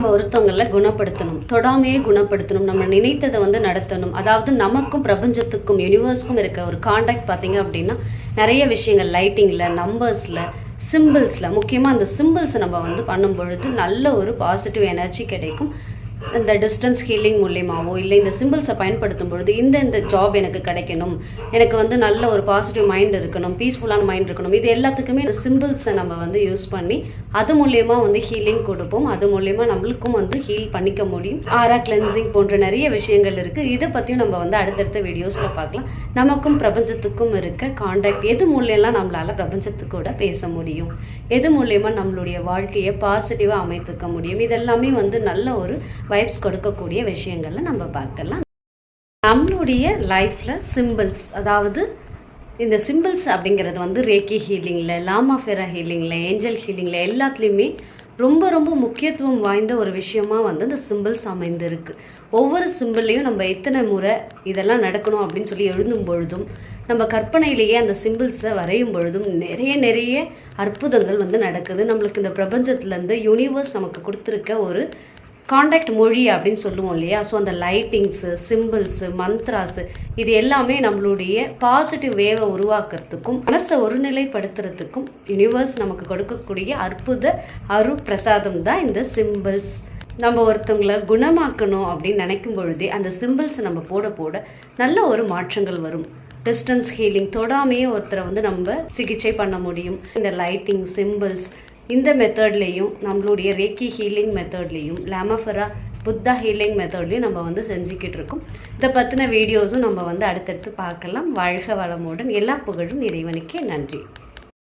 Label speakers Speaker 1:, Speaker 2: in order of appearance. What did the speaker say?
Speaker 1: நம்ம ஒருத்தவங்கள குணப்படுத்தணும். தொடாமையே குணப்படுத்தணும். நம்ம நினைத்ததை வந்து நடத்தணும். அதாவது நமக்கும் பிரபஞ்சத்துக்கும் யூனிவர்ஸ்க்கும் இருக்க ஒரு காண்டாக்ட் பார்த்தீங்க அப்படின்னா நிறைய விஷயங்கள் லைட்டிங்கில் நம்பர்ஸில் சிம்பிள்ஸில் முக்கியமாக அந்த சிம்பிள்ஸை நம்ம வந்து பண்ணும் பொழுது நல்ல ஒரு பாசிட்டிவ் எனர்ஜி கிடைக்கும். இந்த டிஸ்டன்ஸ் ஹீலிங் மூலியமாவோ இல்லை இந்த சிம்பிள்ஸை பயன்படுத்தும் பொழுது இந்த இந்த ஜாப் எனக்கு கிடைக்கணும். எனக்கு வந்து நல்ல ஒரு பாசிட்டிவ் மைண்ட் இருக்கணும் பீஸ்ஃபுல்லான மைண்ட் இருக்கணும். இது எல்லாத்துக்குமே இந்த சிம்பிள்ஸை நம்ம வந்து யூஸ் பண்ணி அது மூலயமா வந்து ஹீலிங் கொடுப்போம். அது மூலயமா நம்மளுக்கும் வந்து ஹீல் பண்ணிக்க முடியும். ஆரா கிளென்சிங் போன்ற நிறைய விஷயங்கள் இருக்குது இதை பற்றியும் நம்ம வந்து அடுத்தடுத்த வீடியோஸில் பார்க்கலாம். நமக்கும் பிரபஞ்சத்துக்கும் இருக்க காண்டாக்ட் எது மூலியம்லாம் நம்மளால பிரபஞ்சத்துக்கூட பேச முடியும்? எது மூலயமா நம்மளுடைய வாழ்க்கையை பாசிட்டிவாக அமைத்துக்க முடியும்? இதெல்லாமே வந்து நல்ல ஒரு வைப்ஸ் கொடுக்கக்கூடிய விஷயங்களை நம்ம பார்க்கலாம். நம்மளுடைய லைஃப்பில் சிம்பிள்ஸ் அதாவது இந்த சிம்பிள்ஸ் அப்படிங்கிறது வந்து ரேக்கி ஹீலிங்கில் லாமாஃபெரா ஹீலிங்கில் ஏஞ்சல் ஹீலிங்கில் எல்லாத்துலேயுமே ரொம்ப ரொம்ப முக்கியத்துவம் வாய்ந்த ஒரு விஷயமா வந்து இந்த சிம்பிள்ஸ் அமைந்திருக்கு. ஒவ்வொரு சிம்பிளையும் நம்ம எத்தனை முறை இதெல்லாம் நடக்கணும் அப்படின்னு சொல்லி எழுதும் பொழுதும் நம்ம கற்பனையிலேயே அந்த சிம்பிள்ஸை வரையும் பொழுதும் நிறைய நிறைய அற்புதங்கள் வந்து நடக்குது. நம்மளுக்கு இந்த பிரபஞ்சத்துலேருந்து யூனிவர்ஸ் நமக்கு கொடுத்துருக்க ஒரு காண்டாக்ட் மொழி அப்படின்னு சொல்லுவோம் இல்லையா? ஸோ அந்த லைட்டிங்ஸு சிம்பிள்ஸு மந்த்ராஸு இது எல்லாமே நம்மளுடைய பாசிட்டிவ் வேவை உருவாக்குறதுக்கும் மனசை ஒருநிலைப்படுத்துறதுக்கும் யூனிவர்ஸ் நமக்கு கொடுக்கக்கூடிய அற்புத அரு பிரசாதம் தான் இந்த சிம்பிள்ஸ் நம்ம ஒருத்தவங்கள குணமாக்கணும் அப்படின்னு நினைக்கும் பொழுதே அந்த சிம்பிள்ஸ் நம்ம போட போட நல்ல ஒரு மாற்றங்கள் வரும். டிஸ்டன்ஸ் ஹீலிங் தொடாமையே ஒருத்தரை வந்து நம்ம சிகிச்சை பண்ண முடியும். இந்த லைட்டிங் சிம்பிள்ஸ் இந்த மெத்தட்லேயும் நம்மளுடைய ரேக்கி ஹீலிங் மெத்தட்லேயும் லேமஃபரா புத்தா ஹீலிங் மெத்தட்லேயும் நம்ம வந்து செஞ்சுக்கிட்டு இருக்கோம் இதை பற்றின வீடியோஸும் நம்ம வந்து அடுத்தடுத்து பார்க்கலாம். வாழ்க வளமுடன். எல்லா புகழும் இறைவனுக்கே நன்றி.